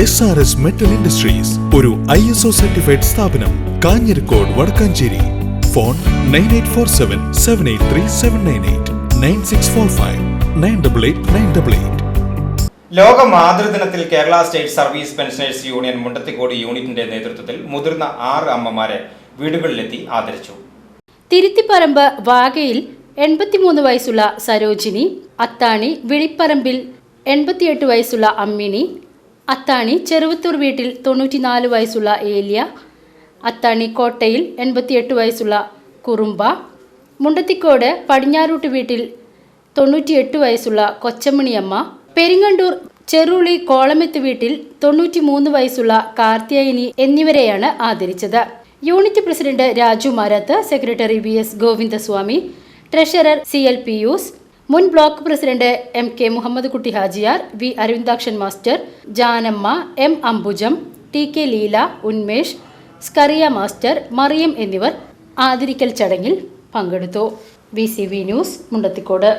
S R S metal industries ഒരു I S O certified സ്ഥാപനം Kanjirakode Vadakkanchery. Phone nine eight four seven seven eight three seven nine eight nine six four five nine double eight nine double eight ലോക മാതൃദിനത്തിൽ Kerala state service pensioners union Mundathikode യൂണിറ്റിന്റെ നേതൃത്വത്തിൽ മുതിർന്ന ആറ് അമ്മമാരെ വീടുകളിലെത്തി ആദരിച്ചു. തിരുത്തിപ്പറമ്പ് വാഗയിൽ എൺപത്തിമൂന്ന് വയസ്സുള്ള സരോജിനി അത്താണി വിളിപ്പറമ്പിൽ എൺപത്തിയെട്ട് വയസ്സുള്ള അമ്മിണി അത്താണി ചെറുവത്തൂർ വീട്ടിൽ തൊണ്ണൂറ്റിനാല് വയസ്സുള്ള ഏലിയ അത്താണി കോട്ടയിൽ എൺപത്തിയെട്ട് വയസ്സുള്ള കുറുമ്പ മുണ്ടത്തിക്കോട് പടിഞ്ഞാറൂട്ട് വീട്ടിൽ തൊണ്ണൂറ്റിയെട്ട് വയസ്സുള്ള കൊച്ചമണിയമ്മ പെരിങ്ങണ്ടൂർ ചെറുളി കോളമെത്ത് വീട്ടിൽ തൊണ്ണൂറ്റിമൂന്ന് വയസ്സുള്ള കാർത്തിയനി എന്നിവരെയാണ് ആദരിച്ചത്. Unit president Raju Marath secretary V S Govindaswamy treasurer C L Pius മുൻ block president M K Muhammad Kutty Hajiyar V Aravindakshan master Janamma M Ambujam T K Leela Unmesh Scaria master Mariam എന്നിവർ ആദരിക്കൽ ചടങ്ങിൽ പങ്കെടുത്തു. V C V news Mundathikode.